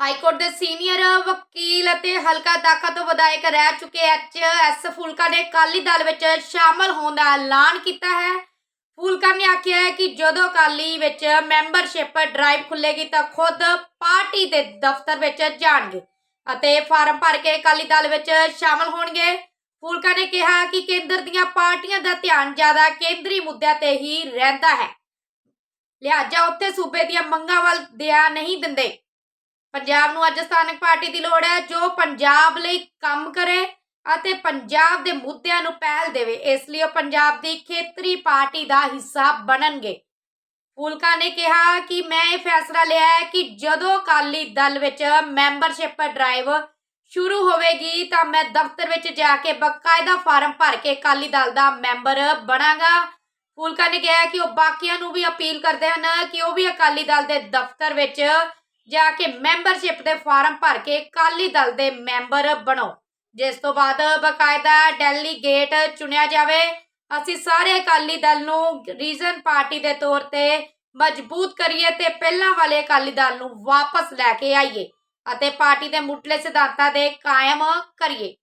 High court ਦੇ senior ਵਕੀਲ ਅਤੇ ਹਲਕਾ ਦਾਖਾ ਤੋਂ ਵਿਧਾਇਕ ਰਹਿ ਚੁੱਕੇ ਐਚ ਐਸ ਫੂਲਕਾ ਨੇ ਅਕਾਲੀ ਦਲ ਵਿੱਚ ਸ਼ਾਮਲ ਹੋਣ ਦਾ ਐਲਾਨ ਕੀਤਾ ਹੈ। ਫੂਲਕਾ ਨੇ ਆਖਿਆ ਹੈ ਕਿ ਜਦੋਂ ਅਕਾਲੀ ਵਿੱਚ ਮੈਂਬਰਸ਼ਿਪ ਡਰਾਈਵ ਖੁੱਲੇਗੀ ਤਾਂ ਖੁਦ ਪਾਰਟੀ ਦੇ ਦਫ਼ਤਰ ਵਿੱਚ ਜਾਣਗੇ ਅਤੇ ਫਾਰਮ ਭਰ ਕੇ ਅਕਾਲੀ ਦਲ ਵਿੱਚ ਸ਼ਾਮਲ ਹੋਣਗੇ। ਫੂਲਕਾ ਨੇ ਕਿਹਾ ਕਿ ਕੇਂਦਰ ਦੀਆਂ ਪਾਰਟੀਆਂ ਦਾ ਧਿਆਨ ਜ਼ਿਆਦਾ ਕੇਂਦਰੀ ਮੁੱਦਿਆਂ ਤੇ ਹੀ ਰਹਿੰਦਾ ਹੈ। ਲਿਹਾਜ਼ਾ ਉੱਥੇ ਸੂਬੇ ਦੀਆਂ ਮੰਗਾਂ ਵੱਲ ਧਿਆਨ ਨਹੀਂ ਦਿੰਦੇ। ਪੰਜਾਬ ਨੂੰ ਅੱਜ ਸਥਾਨਕ ਪਾਰਟੀ ਦੀ ਲੋੜ ਹੈ ਜੋ ਪੰਜਾਬ ਲਈ ਕੰਮ ਕਰੇ ਅਤੇ ਪੰਜਾਬ ਦੇ ਮੁੱਦਿਆਂ ਨੂੰ ਪਹਿਲ ਦੇਵੇ। ਇਸ ਲਈ ਉਹ ਪੰਜਾਬ ਦੀ ਖੇਤਰੀ ਪਾਰਟੀ ਦਾ ਹਿੱਸਾ ਬਣਨਗੇ। ਫੂਲਕਾ ਨੇ ਕਿਹਾ ਕਿ ਮੈਂ ਇਹ ਫੈਸਲਾ ਲਿਆ ਹੈ ਕਿ ਜਦੋਂ ਅਕਾਲੀ ਦਲ ਵਿੱਚ ਮੈਂਬਰਸ਼ਿਪ ਡਰਾਈਵ ਸ਼ੁਰੂ ਹੋਵੇਗੀ ਤਾਂ ਮੈਂ ਦਫ਼ਤਰ ਵਿੱਚ ਜਾ ਕੇ ਬਕਾਇਦਾ ਫਾਰਮ ਭਰ ਕੇ ਅਕਾਲੀ ਦਲ ਦਾ ਮੈਂਬਰ ਬਣਾਂਗਾ। ਫੂਲਕਾ ਨੇ ਕਿਹਾ ਕਿ ਉਹ ਬਾਕੀਆਂ ਨੂੰ ਵੀ ਅਪੀਲ ਕਰਦੇ ਹਨ ਕਿ ਉਹ ਵੀ ਅਕਾਲੀ ਦਲ ਦੇ ਦਫ਼ਤਰ ਵਿੱਚ ਜਾ ਕੇ ਮੈਂਬਰਸ਼ਿਪ ਦੇ ਫਾਰਮ ਭਰ ਕੇ ਅਕਾਲੀ ਦਲ ਦੇ ਮੈਂਬਰ ਬਣੋ। ਜਿਸ ਤੋਂ ਬਾਅਦ ਬਕਾਇਦਾ ਡੈਲੀਗੇਟ ਚੁਣਿਆ ਜਾਵੇ। ਅਸੀਂ ਸਾਰੇ ਅਕਾਲੀ ਦਲ ਨੂੰ ਰੀਜਨ ਪਾਰਟੀ ਦੇ ਤੌਰ ਤੇ ਮਜ਼ਬੂਤ ਕਰੀਏ ਤੇ ਪਹਿਲਾਂ ਵਾਲੇ ਅਕਾਲੀ ਦਲ ਨੂੰ ਵਾਪਸ ਲੈ ਕੇ ਆਈਏ ਅਤੇ ਪਾਰਟੀ ਦੇ ਮੁੱਢਲੇ ਸਿਧਾਂਤਾਂ ਦੇ ਕਾਇਮ ਕਰੀਏ।